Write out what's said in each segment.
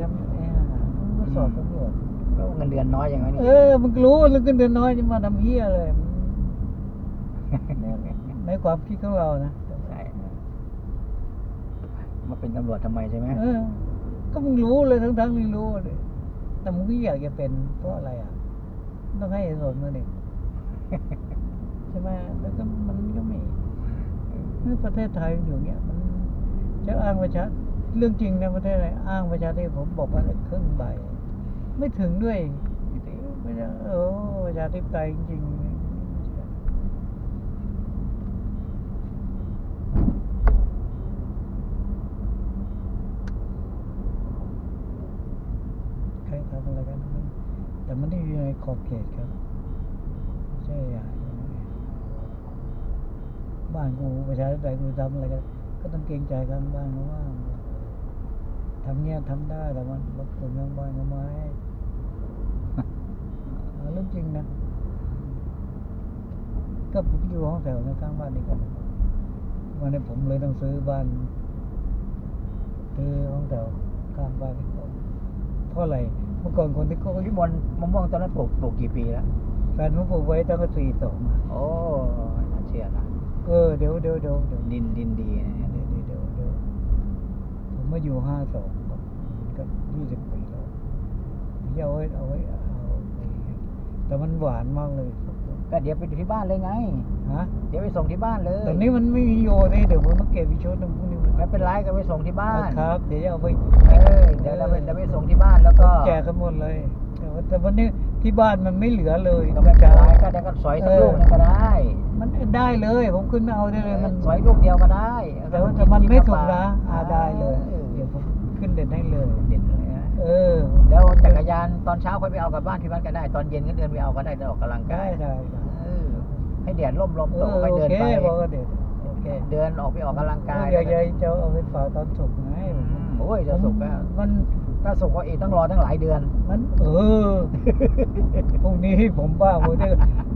ทำเนี่ยมันสอบตำรวจแล้วเงินเดือนน้อยอย่างนี้เออมันรู้ว่าเรื่องเงินเดือนน้อยจะมาทำเฮียอะไรมันเนี่ยในความคิดของเรานะใช่มาเป็นตำรวจทำไมใช่ไหมเออ ก็มึงรู้เลยทั้งทั้งๆที่รู้เลยแต่มึงก็อยากจะเป็นเพราะอะไรอะ ต้องให้เหตุผลมาดิใช่ไหมแล้วก็มันก็ไม่นี่ประเทศไทยมันอยู่เงี้ยมันจะอ้างประชา เรื่องจริงนะประเทศไทยอ้างประชาธิปไตยผมบอกว่าครึ่งใบ ไม่ถึงด้วยไม่ได้เออประชาธิปไตยจริงๆใครทำอะไรกัน แต่มันไม่ได้อยู่ในขอบเขตครับใช่ใหญ่บ้านกูประชาธิปไตยกูทำอะไรกันก็ต้องเกรงใจกันบ้างนะว่า ทำเงี้ยทำได้แต่มันบางคนยังบ้านก็ไม่ให้เอาเรื่องจริงนะก็ผมอยู่ห้องแถวในข้างบ้านนี่กันวันนี้ผมเลยต้องซื้อบ้านซื้อห้องแถวข้างบ้านนี่ก่อนเพราะอะไรเมื่อก่อนคนที่เขาพี่บอลมะม่วงตอนนั้นปลูกปลูกกี่ปีแล้วแฟนผมปลูกไว้ตั้งแต่สี่สองอะโอ้น่าเชื่อนะเออเดี๋ยวเดี๋ยวเดี๋ยวเดี๋ยวดินดินดีนะเนี่ย เดี๋ยวเดี๋ยวเดี๋ยว ผมมาอยู่ห้าสองก็ยี่สิบปีแล้วที่เอาไว้เอาไว้เอาไปแต่มันหวานมากเลยก็เดี๋ยวไปดูที่บ้านเลยไงฮะเดี๋ยวไปส่งที่บ้านเลยตอนนี้มันไม่มีโยนี่เดี๋ยวผมต้องเก็บวิชุดนึงพวกนี้ไม่เป็นไรก็ไปส่งที่บ้านครับ เดี๋ยวจะเอาไปเออเดี๋ยวเราไปเดี๋ยวไปส่งที่บ้านแล้วก็แจกกันหมดเลยแต่ว่าแต่วันนี้ที่บ้านมันไม่เหลือเลยก็ไม่เป็นไรก็ได้ก็สอยสักลูกนึงก็ได้ มันได้เลยผมขึ้นมาเอาได้เลยมันสอยลูกเดียวก็ได้แต่ว่าแต่มันไม่สุกนะอ่าออได้เลย เดี๋ยวผมขึ้นเด็ดให้เลยเด็ดเลยนะเออแล้วจักรยานตอนเช้าค่อยไปเอากลับบ้านที่บ้านก็ได้ ตอนเย็นก็เดินไปเอาก็ได้เดินออกกำลังได้กายได้ได้เออให้แดดร่มลมเอตอกไปโอเดินเคไปบอกว่าเด็ดโอเคเดินออกไปออกกำลังกายอยากจะจะเอาไปฝากตอนสุกร์ไงอืมโอ้ยจะสุกแล้วมันถ้าสุกก็อีกต้องรอตั้งหลายเดือน มัน เออพรุ่งนี้ผมบ้าผมเนี่ย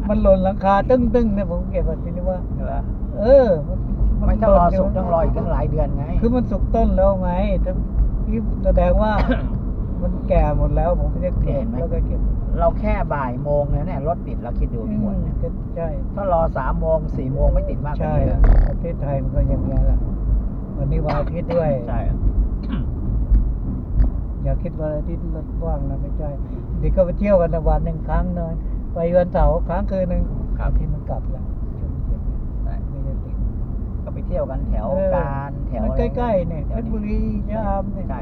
มันหล่นหลังคาตึ้งตึ้งๆเนี่ยผมเก็บแบบนี้ว่าเออไม่ถ้ารอหล่นสุกต้องรออีกตั้งหลายเดือนไง คือมันสุกต้นแล้วไงแต่ ที่แสดงว่า มันแก่หมดแล้ว ผมจะเก็บแล้วก็เก็บเราแค่บ่ายโมงเนี่ยเนี่ยรถติดเราคิดดูพี่หมดเนี่ยก็ใช่ถ้ารอสามโมงสี่โมงไม่ติดมากกว่าใช่นี้แล้วประเทศไทยมันก็อย่างนี้แหละวันนี้วันอาทิตย์ด้วย ใช่อย่าคิดว่าอาทิตย์รถว่างนะไม่ใช่เด็กก็ไปเที่ยวกันนะวันหนึ่งครั้งหนึงไปวันเสาร์ครั้งคืนหนึ่งครับที่มันกลับแล้วช่วงเย็นเนี่ย ใช่ ไม่ได้ติด ก็ไปเที่ยวกันแถวเออ การแถวมันอะไรใกล้ๆเนี่ยเพชรบุรียะอามเนี่ยใช่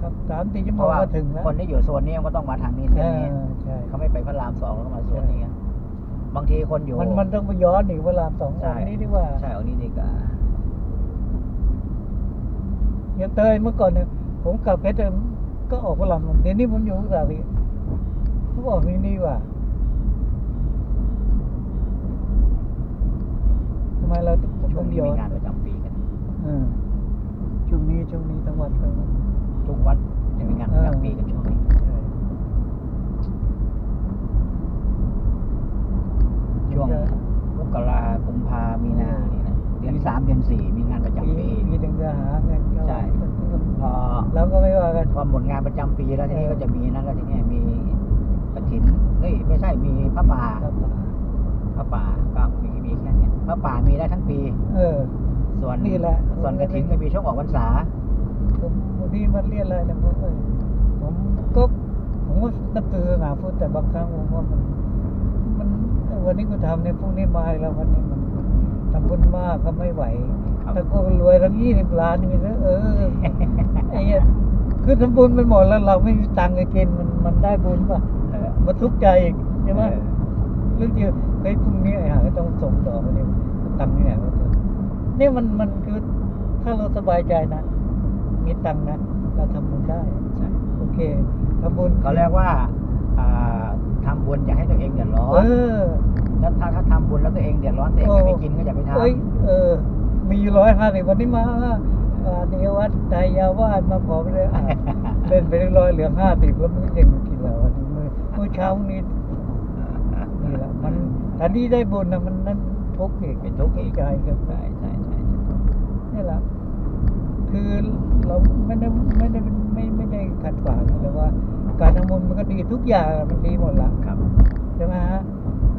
ครับสามสี่ชั่วเพโมงราะว่าก็ถึงแล้วคนที่อยู่โซนนี้มันก็ต้องมาทางนี้เอเส้นนี้อใช่เขาไม่ไปพระรามสองแล้วก็มาโซนนี้กันบางทีคนอยู่ มันมันต้องไปย้อนอีกเวลาสองใช่อันนี้ดีกว่าใช่เอานี้ดีกว่าอย่างเตยเมื่อก่อนเนี่ยผมกลับเพชรก็ออกพลังเดี๋ยวนี้ผมอยู่สาลีเขาบอกนี่นี่ว่า ทำไมเราต้องช่วต้งองนี้ย้อมีนงานประจำปีกันเออช่วงนี้ช่วงนี้ทั้งวันทั้งวันทุกวันจะมีงานประจำปีกันช่วงนี้ใช่ช่วงมกรากุมภามีนานี่นะเดือนสามเดือนสี่มีงานประจำปีมีถึงจะหาเงินเข้าใช่พอเราก็ไม่ว่ากันพอหมดงานประจำปีแล้วทีนี้ก็จะมีนั่นแล้วทีนี้มีกระถินเฮ้ยไม่ใช่มีพระป่าครับพระป่าก็มีมีแค่เนี้ย พระป่ามีได้ทั้งปี เออ ส่วนนี่แหละ ส่วนกระถินก็มีช่วงออกพรรษา ผมวันนี้มันเรียนอะไรนะผมเออผมก็ผมก็นับถือศาสนาพุทธแต่บางครั้งผมว่ามันมันวันนี้กูทำเนี่ยพรุ่งนี้มาอีกแล้ววันนี้มันทำบุญมากก็ไม่ไหวครับ แต่กูรวยทั้งยี่สิบล้านนี่นะเออไอ้เหี้ยคือทำบุญไปหมดแล้วเราไม่มีตังค์จะกินมันมันได้บุญป่ะเออมันทุกข์ใจอีกใช่ไหมเออ เรื่องเดียว เฮ้ยพรุ่งนี้ไอ้ห่าต้องส่งต่อมาเนี่ยตังค์ที่ไหนวะตัวเนี่ยมันมันคือถ้าเราสบายใจนะ มีตังค์นะเราทำบุญได้ใช่โอเคทำบุญเขาเรียกว่าอ่าทำบุญอย่าให้ตัวเองเดือดร้อเอนอถ้าถ้าถ้าทำบุญแล้วตัวเองเดือดร้อนตัวเองไม่มีกินก็อย่าไปทำเอ้ยเออ มีร้อยห้าสิบวันนี้มาอ่านี่วัดไทยยาวาดมาขอไปเลยอะเล่นไปเรียบร้อยเหลือห้าสิบแล้วมันก็ยังกินแล้ววันนี้มื้อเมื่อเช้านี้นี่แหละ มันทันที่ได้บุญนะมันนั้นทุกข์อีกเป็นทุกข์อีกใจครับใช่ใช่ใช่นี่แหละคือเราไม่ได้ไม่ได้เป็นไม่ไม่ได้ขัดขวางแต่ว่า การทำบุญมันก็ดีทุกอย่างมันดีหมดละครับใช่ไหมฮะ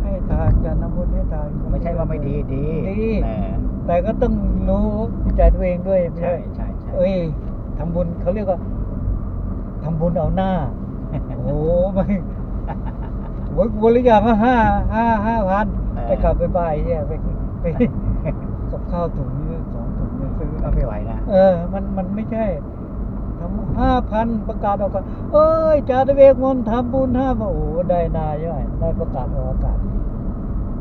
ให้ทานการทำบุญให้ทานไม่ใช่ว่าไม่ดีดีดีแต่แต่ก็ต้องรู้จิตใจตัวเองด้วยไม่ใช่ใช่ใช่ใช่เอ้ยทำบุญเขาเรียกว่าทำบุญเอาหน้า โอ้ไม่โอ้ย บริจาคมาห้าห้าห้าพันไปกลับไปบ่ายเนี่ยไปไปกับข้าวถุงนี้สองถุงเนี่ยซื้อก็ไม่ไหวนะเออ มันมันไม่ใช่ทำห้าพันประกาศออกมาเอ้ยจ่าตะเวกมนต์ทำบุญห้าพันโอ้โหได้นาใช่ไหมได้ประกาศออกอากาศ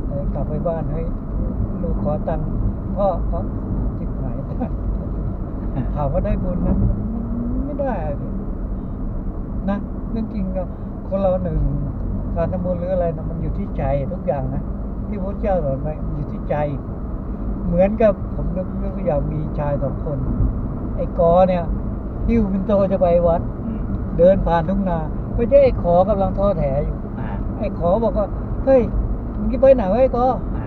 เออกลับไปบ้านเฮ้ยลูกขอตังค์พ่อพ่อจิบหายถามว่าได้บุญไหมมันไม่ได้อะพี่นะเรื่องจริงก็คนเราหนึ่ง การทำบุญหรืออะไรนะมันอยู่ที่ใจทุกอย่างนะที่พระเจ้าสอนไว้มันอยู่ที่ใจ เหมือนกับผมนึกนึกว่าอย่างมีชายสองคน ไอ้กอเนี่ยหิ้วปินโตจะไปวัดอืมเดินผ่านทุ่งนาไปเจอไอ้ขอกำลังทอดแถอยู่อ่าไอ้ขอบอกว่าเฮ้ยมึงจะไปไหนวะไอ้กออ่า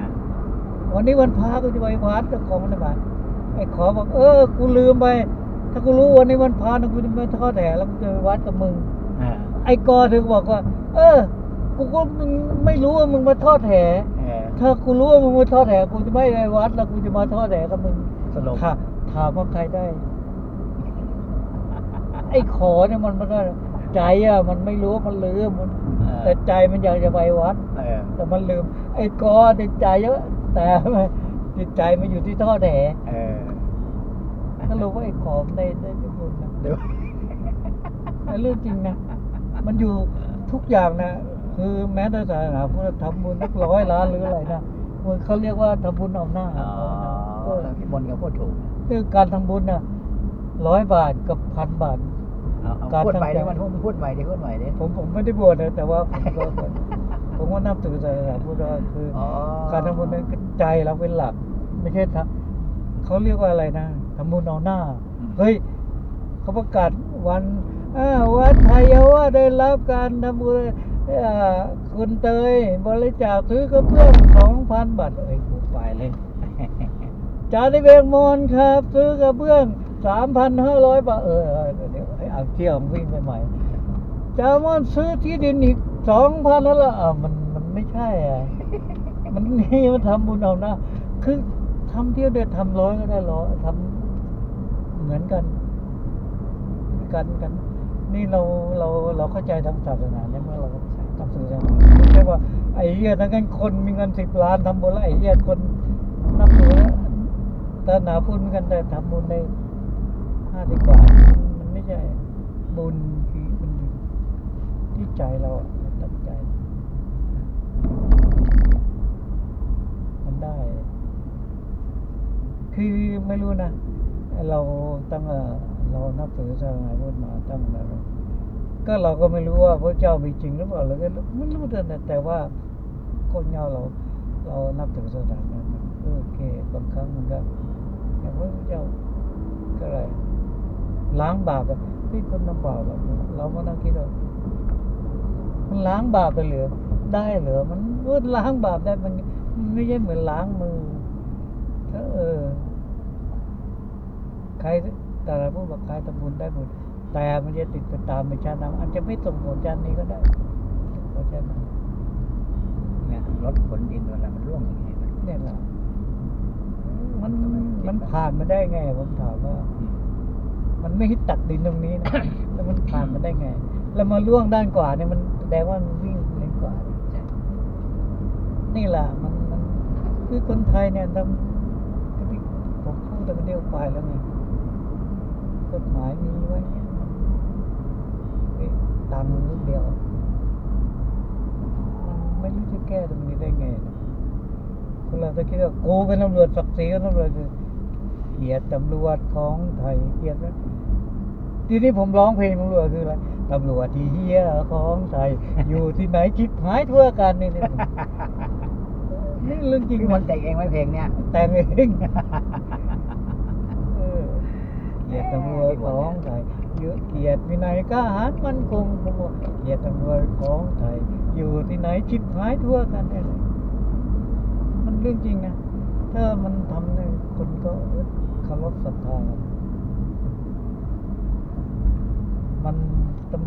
วันนี้วันพระกูจะไปวัดเจ้าของมันมาไอ้ขอบอกเออกูลืมไป ถ้ากูรู้วันนี้วันพระนะกูจะไปทอดแถแล้วกูจะไปวัดกับมึงอ่าไอ้กอถึงบอกว่า เออ กูก็ไม่รู้ว่ามึงมาทอดแถเออถ้ากูรู้ว่ามึงมาทอดแถกูจะไม่ไปวัดแล้วกูจะมาทอดแถกับมึงสรุปถาถามว่าใครได้ ไอ้ขอเนี่ยมันมันก็ใจอะ มันไม่รู้มันลืมมัน เออแต่ใจมันอยากจะไปวัด เออแต่มันลืม ไอ้กอติดใจเยอะ แต่จิตใจมันอยู่ที่ทอดแถเออก็รู้ว่าไอ้ขอมได้ได้ได้บุญนะดูไอ้เรื่องจริงนะ มันอยู่ทุกอย่างนะ คือแม้แต่ศาสนาพุทธทำบุญนักร้อยล้านหรืออะไรนะมันเขาเรียกว่าทำบุญเอาหน้าอ๋อเออพี่มนต์ก็พูดถูกนะคือการทำบุญนะร้อยบาทกับพันบาทเอาเอาการพูดใหม่ทำใจดิมันพูดใหม่ดิพูดใหม่ดิผมผมไม่ได้บวชนะแต่ว่าผมก็ผมก็นับถือศาสนาพุทธว่าคืออ๋อการทำบุญนั้นคือใจเราเป็นหลัก ไม่ใช่ทำเขาเรียกว่าอะไรนะทำบุญเอาหน้า เฮ้ยเขาประกาศวันอ่าวัดไทยว่าได้รับการทำบุญอ่า คุณเตยบริจาคซื้อกระเพื่อมสองพันบาทเอ้ยผมไปเลยจาริเวกมอนครับ ซื้อกระเบื้องสามพันห้าร้อยบาทเออเดี๋ยวไอ้เอาเที่ยววิ่งไปใหม่จามอนซื้อที่ดินอีกสองพันแล้วล่ะอะมันมันไม่ใช่อะมันนี่มันทำบุญเอาหน้าคือทำเที่ยวเดียวทำร้อยก็ได้ร้อยทำเหมือนกัน กันกัน นี่เราเราเราเข้าใจทางศาสนาเนี่ยเมื่อเรา ทำสื่อศาสนาไม่ใช่ว่าไอ้เหี้ยนั้นคนมีเงินสิบล้านทำบุญแล้วไอ้เหี้ยคนนับถือศาสนาพูดเหมือนกันแต่ทำบุญได้ห้าสิบบามันไม่ใช่บุญคือมันอยู่ที่ใจเราตั้งใจ มันได้ คือไม่รู้นะ เราตั้งเรานับถือศาสนาพุทธมาตั้งแต่เร ก็เราก็ไม่รู้ว่าพระเจ้ามีจริงหรือเปล่าเราก็ไม่รู้แต่แต่ว่าคนเงาเรา เรานับถือศาสนานั้นโอเคบางครั้งมันก็อย่างพระเจ้าก็อะไรล้างบาปอะที่คนทำบาปอะเราก็นั่งคิดว่ามันล้างบาปไปเหลือ ได้เหรอมันมันล้างบาปได้มันไม่ใช่เหมือนล้างมือถ้าเออใครแต่ละผู้บอกใครทำบุญได้บุญ แต่มันจะติดไปตามไปชาติหน้าอาจจะไม่ส่งผลชาตินี้ก็ได้เพราะฉะนั้นเนี่ยรถขนดินเวลามันร่วงอย่างนี้นะเนี่ยแหละมันมันผ่านมาได้ไงผมถามว่าอืมมันไม่ให้ตักดินตรงนี้นะแล้วมันผ่านมาได้ไง แล้วมาล่วงด้านกว่าเนี่ยมันแสดงว่ามันวิ่งเลนกว่าใช่นี่แหละมันมันคือคนไทยเนี่ยทำก็ที่ผมพูดตั้งแต่เดียวไปแล้วไงกฎหมายมีไว้เนี่ยเฮ้ย ตังค์นิดเดียว มันไม่รู้จะแก้ตรงนี้ได้ไงนะคนเราจะคิดว่ากูเป็นตำรวจศักดิ์ศรีของตำรวจคือเกลียดตำรวจของไทยเกลียดนะทีนี้ผมร้องเพลงตำรวจคืออะไรตำรวจที่เฮียของไทยอยู่ที่ไหนจิบหายทั่วกันนี่นี่ผมนี่เรื่องจริงพี่มนนะต์แต่งเองไหมเพลงเนี่ยแต่งเองเออเกลียดตำรวจของไทย เยอะเกียดวินัยกล้าหาญมันคงผมบอกเกียรตำรวจของไทย อยู่ที่ไหนชิบหายทั่วกันเนี่ยมันเรื่องจริงนะ ถ้ามันทำเนี่ยคนก็เคารพศรัทธามันตำรวจ